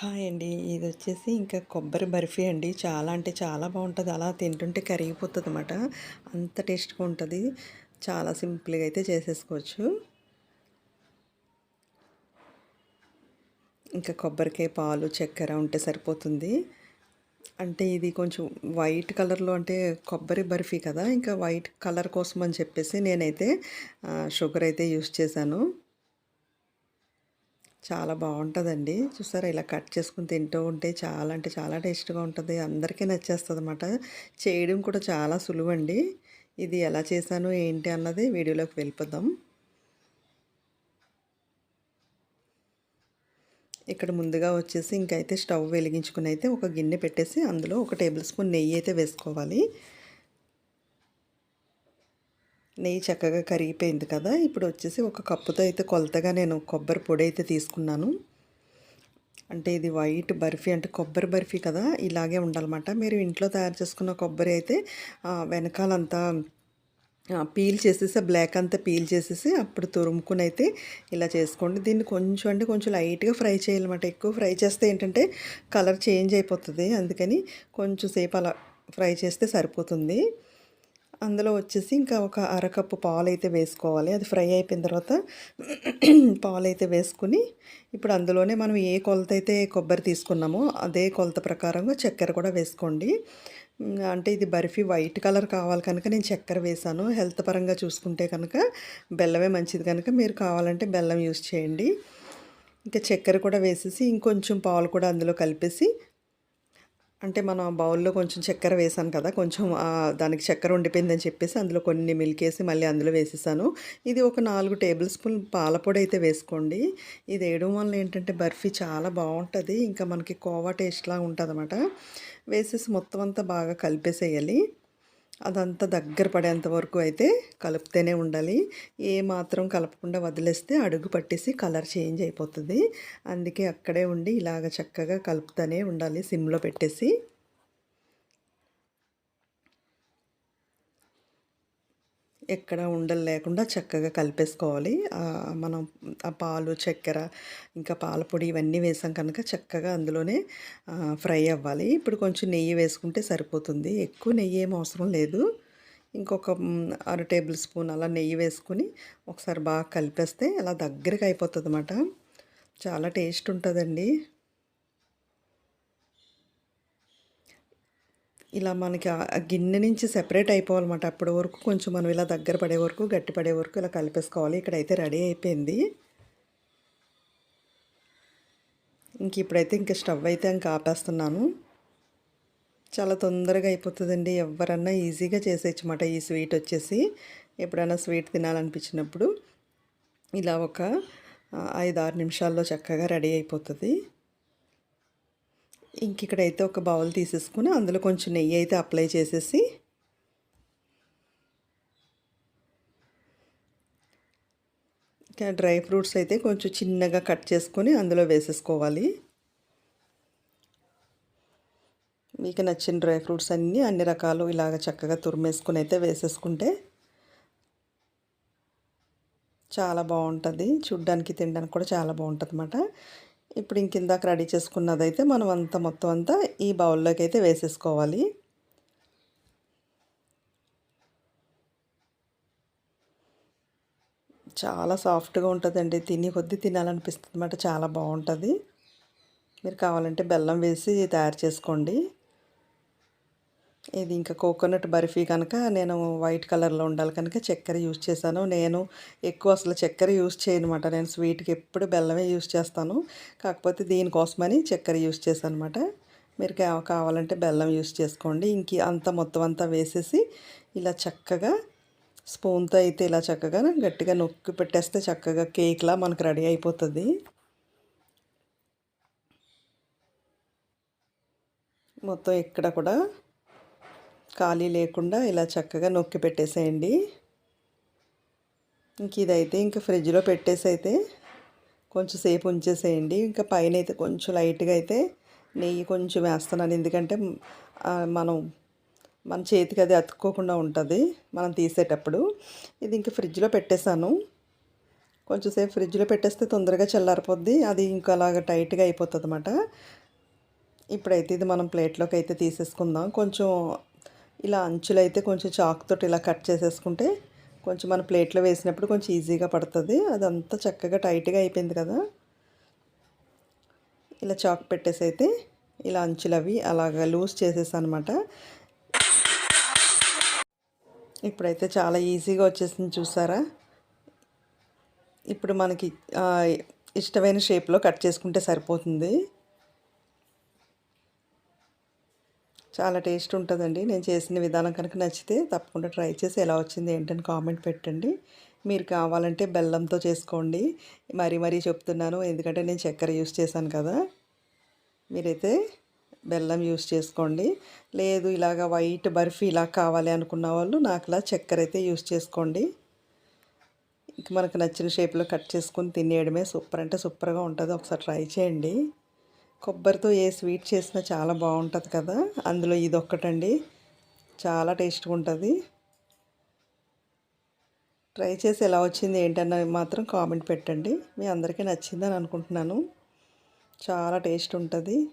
Hi అండి. ఇది వచ్చేసి ఇంకా కొబ్బరి బర్ఫీ అండి. చాలా అంటే చాలా బాగుంటుంది అలా తింటుంటే కరిగిపోతుంది అనమాట అంత టేస్ట్గా ఉంటుంది. చాలా సింపుల్గా అయితే చేసేసుకోవచ్చు. ఇంకా కొబ్బరికాయ పాలు చక్కెర ఉంటే సరిపోతుంది. అంటే ఇది కొంచెం వైట్ కలర్లో అంటే కొబ్బరి బర్ఫీ కదా. ఇంకా వైట్ కలర్ కోసం అని చెప్పేసి నేనైతే షుగర్ అయితే యూస్ చేశాను. చాలా బాగుంటుందండి. చూసారా ఇలా కట్ చేసుకుని తింటూ ఉంటే చాలా అంటే చాలా టేస్ట్గా ఉంటుంది. అందరికీ నచ్చేస్తుంది అనమాట చేయడం కూడా చాలా సులువండి. ఇది ఎలా చేశాను ఏంటి అన్నది వీడియోలోకి వెళ్ళిపోదాం. ఇక్కడ ముందుగా వచ్చేసి ఇంకైతే స్టవ్ వెలిగించుకుని అయితే ఒక గిన్నె పెట్టేసి అందులో ఒక టేబుల్ స్పూన్ నెయ్యి అయితే వేసుకోవాలి. నెయ్యి చక్కగా కరిగిపోయింది కదా ఇప్పుడు వచ్చేసి ఒక కప్పుతో అయితే కొలతగా నేను కొబ్బరి పొడి అయితే తీసుకున్నాను. అంటే ఇది వైట్ బర్ఫీ అంటే కొబ్బరి బర్ఫీ కదా ఇలాగే ఉండాలన్నమాట. మీరు ఇంట్లో తయారు చేసుకున్న కొబ్బరి అయితే వెనకాలంతా పీల్ చేసేసి బ్లాక్ అంతా పీల్ చేసేసి అప్పుడు తురుముకుని అయితే ఇలా చేసుకోండి. దీన్ని కొంచెం అంటే కొంచెం లైట్గా ఫ్రై చేయాలన్నమాట. ఎక్కువ ఫ్రై చేస్తే ఏంటంటే కలర్ చేంజ్ అయిపోతుంది. అందుకని కొంచెం సేపు అలా ఫ్రై చేస్తే సరిపోతుంది. అందులో వచ్చేసి ఇంకా ఒక అరకప్పు పాలు అయితే వేసుకోవాలి. అది ఫ్రై అయిపోయిన తర్వాత పాలు అయితే వేసుకుని ఇప్పుడు అందులోనే మనం ఏ కొలత అయితే కొబ్బరి తీసుకున్నామో అదే కొలత ప్రకారంగా చక్కెర కూడా వేసుకోండి. అంటే ఇది బర్ఫీ వైట్ కలర్ కావాలి కనుక నేను చక్కెర వేసాను. హెల్త్ పరంగా చూసుకుంటే కనుక బెల్లమే మంచిది కనుక మీరు కావాలంటే బెల్లం యూస్ చేయండి. ఇంకా చక్కెర కూడా వేసేసి ఇంకొంచెం పాలు కూడా అందులో కలిపేసి అంటే మనం బౌల్లో కొంచెం చక్కెర వేసాను కదా కొంచెం దానికి చక్కెర ఉండిపోయిందని చెప్పేసి అందులో కొన్ని మిల్క్ వేసి మళ్ళీ అందులో వేసేసాను. ఇది ఒక నాలుగు టేబుల్ స్పూన్ పాలపొడి అయితే వేసుకోండి. ఇది వేయడం వల్ల ఏంటంటే బర్ఫీ చాలా బాగుంటుంది ఇంకా మనకి కోవా టేస్ట్లా ఉంటుంది అనమాట వేసేసి మొత్తం అంతా బాగా కలిపేసేయాలి. అదంతా దగ్గర పడేంత వరకు అయితే కలుపుతూనే ఉండాలి. ఏ మాత్రం కలపకుండా వదిలేస్తే అడుగు పట్టేసి కలర్ చేంజ్ అయిపోతుంది. అందుకే అక్కడే ఉండి ఇలాగ చక్కగా కలుపుతూనే ఉండాలి సిమ్లో పెట్టేసి. ఎక్కడ ఉండలు లేకుండా చక్కగా కలిపేసుకోవాలి. మనం ఆ పాలు చక్కెర ఇంకా పాలపొడి ఇవన్నీ వేసాం కనుక చక్కగా అందులోనే ఫ్రై అవ్వాలి. ఇప్పుడు కొంచెం నెయ్యి వేసుకుంటే సరిపోతుంది. ఎక్కువ నెయ్యి ఏం అవసరం లేదు. ఇంకొక అర టేబుల్ స్పూన్ అలా నెయ్యి వేసుకుని ఒకసారి బాగా కలిపేస్తే అలా దగ్గరగా అయిపోతుంది అన్నమాట చాలా టేస్ట్ ఉంటుందండి. ఇలా మనకి ఆ గిన్నె నుంచి సెపరేట్ అయిపోవాలన్నమాట. అప్పటి వరకు కొంచెం మనం ఇలా దగ్గర పడే వరకు గట్టి పడే వరకు ఇలా కలిపేసుకోవాలి. ఇక్కడైతే రెడీ అయిపోయింది. ఇంక ఇప్పుడైతే ఇంక స్టవ్ అయితే ఇంకా ఆపేస్తున్నాను. చాలా తొందరగా అయిపోతుందండి. ఎవరన్నా ఈజీగా చేసేయచ్చమాట ఈ స్వీట్ వచ్చేసి. ఎప్పుడైనా స్వీట్ తినాలనిపించినప్పుడు ఇలా ఒక ఐదు ఆరు నిమిషాల్లో చక్కగా రెడీ అయిపోతుంది. ఇంక ఇక్కడైతే ఒక బౌల్ తీసేసుకుని అందులో కొంచెం నెయ్యి అయితే అప్లై చేసేసి ఇంకా డ్రై ఫ్రూట్స్ అయితే కొంచెం చిన్నగా కట్ చేసుకొని అందులో వేసేసుకోవాలి. మీకు నచ్చిన డ్రై ఫ్రూట్స్ అన్నీ అన్ని రకాలు ఇలాగ చక్కగా తురిమేసుకుని అయితే వేసేసుకుంటే చాలా బాగుంటుంది. చూడ్డానికి తినడానికి కూడా చాలా బాగుంటుంది అన్నమాట ఇప్పుడు ఇంకిందాక రెడీ చేసుకున్నదైతే మనం అంతా మొత్తం అంతా ఈ బౌల్లోకి అయితే వేసేసుకోవాలి. చాలా సాఫ్ట్గా ఉంటుందండి. తిని కొద్దీ తినాలనిపిస్తుంది అన్నమాట చాలా బాగుంటుంది. మీరు కావాలంటే బెల్లం వేసి తయారు చేసుకోండి. ఇది ఇంకా కోకోనట్ బర్ఫీ కనుక నేను వైట్ కలర్లో ఉండాలి కనుక చక్కెర యూజ్ చేశాను. నేను ఎక్కువ అసలు చక్కెర యూజ్ చేయనమాట. నేను స్వీట్కి ఎప్పుడు బెల్లమే యూజ్ చేస్తాను. కాకపోతే దీనికోసమని చక్కెర యూజ్ చేశాను అనమాట మీరు కావాలంటే బెల్లం యూజ్ చేసుకోండి. ఇంక అంత మొత్తం అంతా వేసేసి ఇలా చక్కగా స్పూన్తో అయితే ఇలా చక్కగా గట్టిగా నొక్కి పెట్టేస్తే చక్కగా కేక్లా మనకు రెడీ అయిపోతుంది. మొత్తం ఇక్కడ కూడా ఖాళీ లేకుండా ఇలా చక్కగా నొక్కి పెట్టేసేయండి. ఇంక ఇదైతే ఇంకా ఫ్రిడ్జ్లో పెట్టేసి అయితే కొంచెం సేపు ఉంచేసేయండి. ఇంకా పైన అయితే కొంచెం లైట్గా అయితే నెయ్యి కొంచెం వేస్తున్నాను. ఎందుకంటే మనం మన చేతికి అది అతుక్కోకుండా ఉంటుంది మనం తీసేటప్పుడు. ఇది ఇంకా ఫ్రిడ్జ్లో పెట్టేశాను. కొంచెం సేపు ఫ్రిడ్జ్లో పెట్టేస్తే తొందరగా చల్లారిపోద్ది. అది ఇంకా అలాగ టైట్గా అయిపోతుంది అన్నమాట ఇప్పుడైతే ఇది మనం ప్లేట్లోకి అయితే తీసేసుకుందాం. కొంచెం ఇలా అంచులు అయితే కొంచెం చాక్తోటి ఇలా కట్ చేసేసుకుంటే కొంచెం మన ప్లేట్లో వేసినప్పుడు కొంచెం ఈజీగా పడుతుంది. అదంతా చక్కగా టైట్గా అయిపోయింది కదా. ఇలా చాక్ పెట్టేసి అయితే ఇలా అంచులు అవి అలాగ లూజ్ చేసేసానమాట. అనమాట ఇప్పుడైతే చాలా ఈజీగా వచ్చేసింది చూసారా? ఇప్పుడు మనకి ఇష్టమైన షేప్లో కట్ చేసుకుంటే సరిపోతుంది. చాలా టేస్ట్ ఉంటుందండి. నేను చేసిన విధానం కనుక నచ్చితే తప్పకుండా ట్రై చేసి ఎలా వచ్చింది ఏంటని కామెంట్ పెట్టండి. మీరు కావాలంటే బెల్లంతో చేసుకోండి. మరీ మరీ చెప్తున్నాను. ఎందుకంటే నేను చక్కెర యూస్ చేశాను కదా. మీరైతే బెల్లం యూస్ చేసుకోండి. లేదు ఇలాగ వైట్ బర్ఫీ ఇలా కావాలి అనుకున్న వాళ్ళు నాకులా చక్కెర అయితే యూస్ చేసుకోండి. ఇంక మనకు నచ్చిన షేప్లో కట్ చేసుకొని తినేయడమే సూపర్. అంటే సూపర్గా ఉంటుంది. ఒకసారి ట్రై చేయండి. కొబ్బరితో ఏ స్వీట్ చేసినా చాలా బాగుంటుంది కదా. అందులో ఇది ఒక్కటండి చాలా టేస్ట్గా ఉంటుంది. ట్రై చేసి ఎలా వచ్చింది ఏంటన్నది మాత్రం కామెంట్ పెట్టండి. మీ అందరికీ నచ్చిందని అనుకుంటున్నాను. చాలా టేస్ట్ ఉంటుంది.